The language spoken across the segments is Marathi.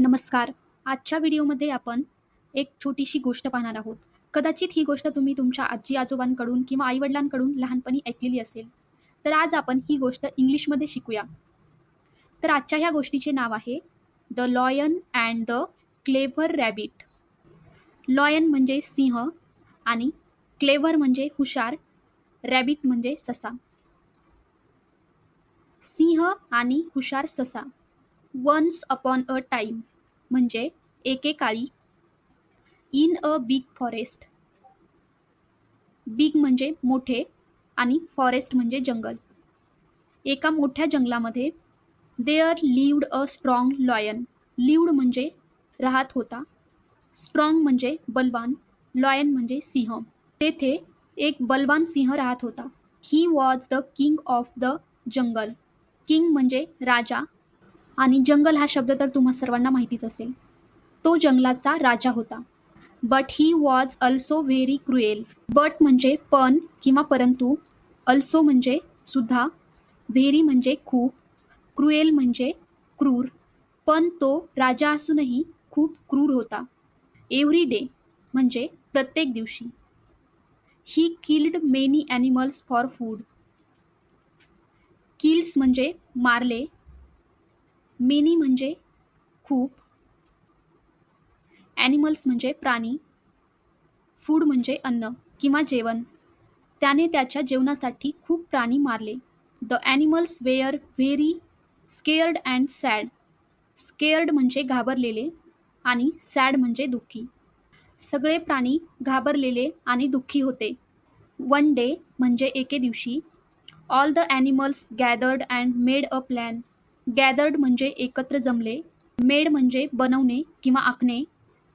नमस्कार. आजच्या व्हिडिओमध्ये आपण एक छोटीशी गोष्ट पाहणार आहोत. कदाचित ही गोष्ट तुम्ही तुमच्या आजी-आजोबांकडून किंवा आईवडिलांकडून लहानपणी ऐकलेली असेल. तर आज आपण ही गोष्ट इंग्लिशमध्ये शिकूया. तर आजच्या ह्या गोष्टीचे नाव आहे the lion and the clever rabbit. Lion म्हणजे सिंह आणि क्लेव्हर म्हणजे हुशार, रॅबिट म्हणजे ससा. सिंह आणि हुशार ससा. वन्स अपॉन अ टाइम म्हणजे एकेकाळी. In a big forest big म्हणजे मोठे आणि फॉरेस्ट म्हणजे जंगल. एका मोठ्या जंगलामध्ये there lived a strong lion lived म्हणजे राहत होता. स्ट्रॉंग म्हणजे बलवान. लॉयन म्हणजे सिंह. तेथे एक बलवान सिंह राहत होता. He was the king of the jungle king म्हणजे राजा. आणि जंगल हा शब्द तर तुम्हा सर्वांना माहितीच असेल. तो जंगलाचा राजा होता. But he was also very cruel but म्हणजे पण किंवा परंतु अल्सो म्हणजे सुद्धा व्हेरी म्हणजे खूप क्रुएल म्हणजे क्रूर. पण तो राजा असूनही खूप क्रूर होता. एव्हरी डे म्हणजे प्रत्येक दिवशी. He killed many animals for food kills म्हणजे मारले मेनी म्हणजे खूप ॲनिमल्स म्हणजे प्राणी फूड म्हणजे अन्न किंवा जेवण. त्याने त्याच्या जेवणासाठी खूप प्राणी मारले. The animals were very scared and sad scared म्हणजे घाबरलेले आणि सॅड म्हणजे दुःखी. सगळे प्राणी घाबरलेले आणि दुःखी होते. वन डे म्हणजे एके दिवशी all the animals gathered and made a plan gathered म्हणजे एकत्र जमले मेड म्हणजे बनवणे किंवा आखणे.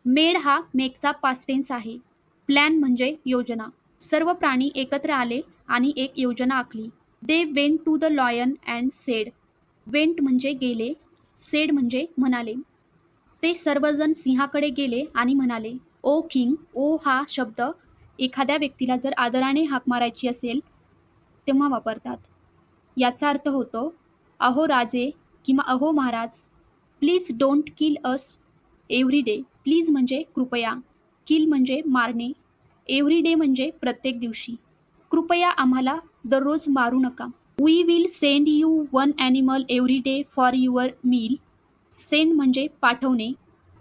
मेड हा मेकचा पास्टेन्स आहे. प्लॅन म्हणजे योजना. सर्व प्राणी एकत्र आले आणि एक योजना आखली. They went to the lion and said went म्हणजे गेले सेड म्हणजे म्हणाले. ते सर्वजण सिंहाकडे गेले आणि म्हणाले ओ किंग ओ हा शब्द एखाद्या व्यक्तीला जर आदराने हाक मारायची असेल तेव्हा वापरतात. याचा अर्थ होतो अहो राजे किंवा अहो Maharaj please don't kill us every day please म्हणजे कृपया. किल म्हणजे मारणे. एव्हरी डे म्हणजे प्रत्येक दिवशी. कृपया आम्हाला दररोज मारू नका. We will send you one animal every day for your meal send म्हणजे पाठवणे.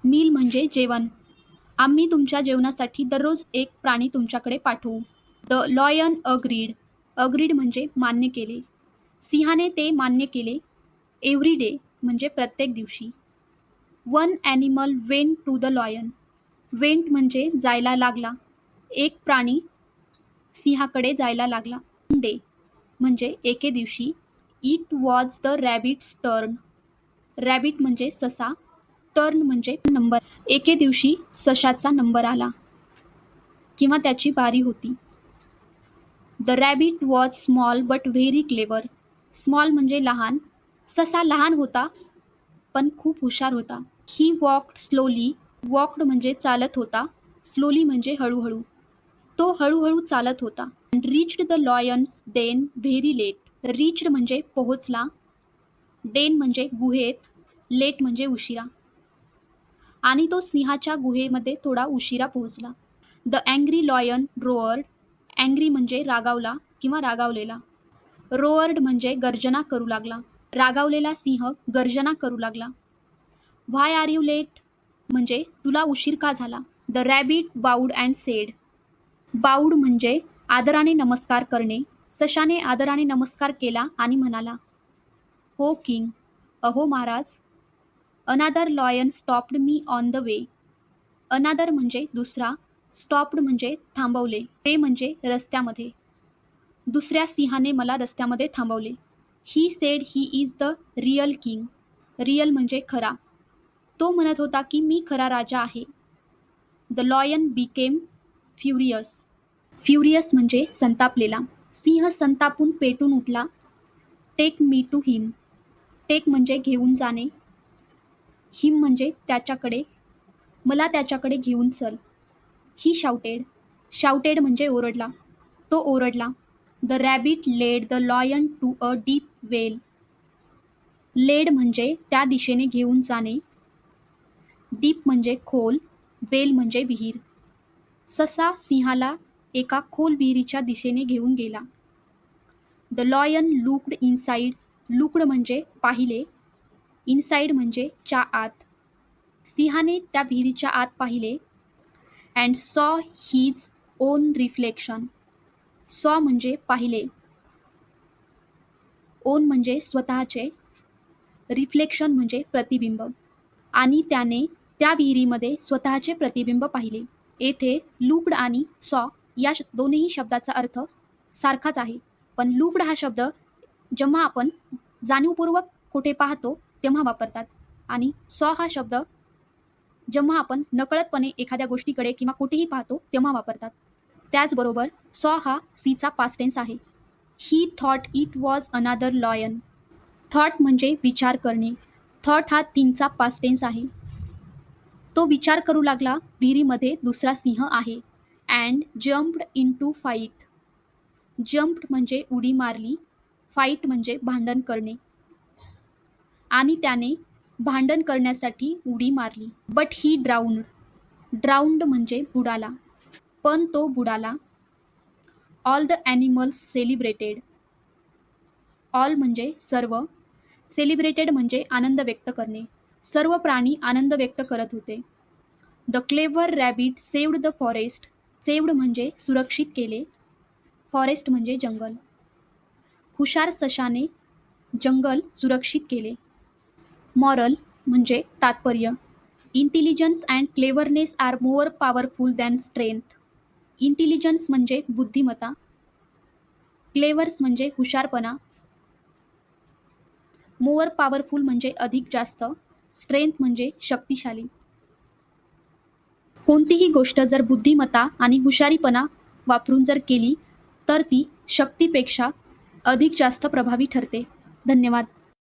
मील म्हणजे जेवण. आम्ही तुमच्या जेवणासाठी दररोज एक प्राणी तुमच्याकडे पाठवू. द लॉयन अग्रीड अग्रीड म्हणजे मान्य केले. सिंहाने ते मान्य केले. एव्हरी डे म्हणजे प्रत्येक दिवशी. One animal went to the lion. Went म्हणजे जायला लागला. एक प्राणी सिंहाकडे जायला लागला. डे म्हणजे एके दिवशी it was the rabbit's turn rabbit म्हणजे ससा टर्न म्हणजे नंबर एके दिवशी सशाचा नंबर आला. किंवा त्याची बारी होती. The rabbit was small but very clever small म्हणजे लहान ससा लहान होता पण खूप हुशार होता. ही वॉक्ड स्लोली वॉक्ड म्हणजे चालत होता. स्लोली म्हणजे हळूहळू. तो हळूहळू चालत होता. Reached the lion's den very late reached म्हणजे पोहोचला. डेन म्हणजे गुहेत. लेट म्हणजे उशिरा. आणि तो सिंहाच्या गुहेमध्ये थोडा उशिरा पोहोचला. The angry lion roared angry म्हणजे रागावला किंवा रागावलेला. रोअर्ड म्हणजे गर्जना करू लागला. रागावलेला सिंह गर्जना करू लागला. व्हाय आर यू लेट म्हणजे तुला उशीर का झाला? The rabbit bowed and said bowed म्हणजे आदराने नमस्कार करणे. सशाने आदराने नमस्कार केला आणि म्हणाला हो किंग. अहो Maharaj. Another lion stopped me on the way another म्हणजे दुसरा. स्टॉप्ड म्हणजे थांबवले. ते म्हणजे रस्त्यामध्ये. दुसऱ्या सिंहाने मला रस्त्यामध्ये थांबवले. He said he is the real king real म्हणजे खरा. तो म्हणत होता की मी खरा राजा आहे. The lion became furious furious म्हणजे संतापलेला. सिंह संतापून पेटून उठला. Take me to him take म्हणजे घेऊन जाणे. हिम म्हणजे त्याच्याकडे. मला त्याच्याकडे घेऊन चल. ही शाउटेड शाउटेड म्हणजे ओरडला. तो ओरडला. The rabbit led the lion to a deep well led म्हणजे त्या दिशेने घेऊन जाणे. डीप म्हणजे खोल वेल म्हणजे विहीर. ससा सिंहाला एका खोल विहिरीच्या दिशेने घेऊन गेला. The lion looked inside looked म्हणजे पाहिले. इनसाईड म्हणजे च्या आत. सिंहाने त्या विहिरीच्या आत पाहिले. And saw his own reflection saw म्हणजे पाहिले. ओन म्हणजे स्वतःचे. रिफ्लेक्शन म्हणजे प्रतिबिंब. आणि त्याने त्या विहिरीमध्ये स्वतःचे प्रतिबिंब पाहिले. येथे लुकड आणि सॉ या दोन्ही शब्दाचा अर्थ सारखाच आहे. पण लुकड हा शब्द जेव्हा आपण जाणीवपूर्वक कुठे पाहतो तेव्हा वापरतात. आणि सॉ हा शब्द जेव्हा आपण नकळतपणे एखाद्या गोष्टीकडे किंवा कुठेही पाहतो तेव्हा वापरतात. त्याचबरोबर सॉ हा सीचा पास्टेन्स आहे. He thought it was another lion thought म्हणजे विचार करणे. थॉट हा थिंगचा पास्टेन्स आहे. तो विचार करू लागला विहिरीमध्ये दुसरा सिंह आहे. And jumped in to fight jumped म्हणजे उडी मारली. फाईट म्हणजे भांडण करणे. आणि त्याने भांडण करण्यासाठी उडी मारली. बट ही ड्राउंड ड्राउंड म्हणजे बुडाला. पण तो बुडाला. All the animals celebrated all म्हणजे सर्व. सेलिब्रेटेड म्हणजे आनंद व्यक्त करणे. सर्व प्राणी आनंद व्यक्त करत होते. The clever rabbit saved the forest saved म्हणजे सुरक्षित केले. फॉरेस्ट म्हणजे जंगल. हुशार सशाने जंगल सुरक्षित केले. मॉरल म्हणजे तात्पर्य. Intelligence and cleverness are more powerful than strength intelligence म्हणजे बुद्धिमत्ता. क्लेवर्स म्हणजे हुशारपणा. मोअर पॉवरफुल म्हणजे अधिक जास्त. स्ट्रेंथ म्हणजे शक्तिशाली. कोणतीही गोष्ट जर बुद्धिमत्ता आणि हुशारीपणा वापरून जर केली तर ती शक्तीपेक्षा अधिक जास्त प्रभावी ठरते. धन्यवाद.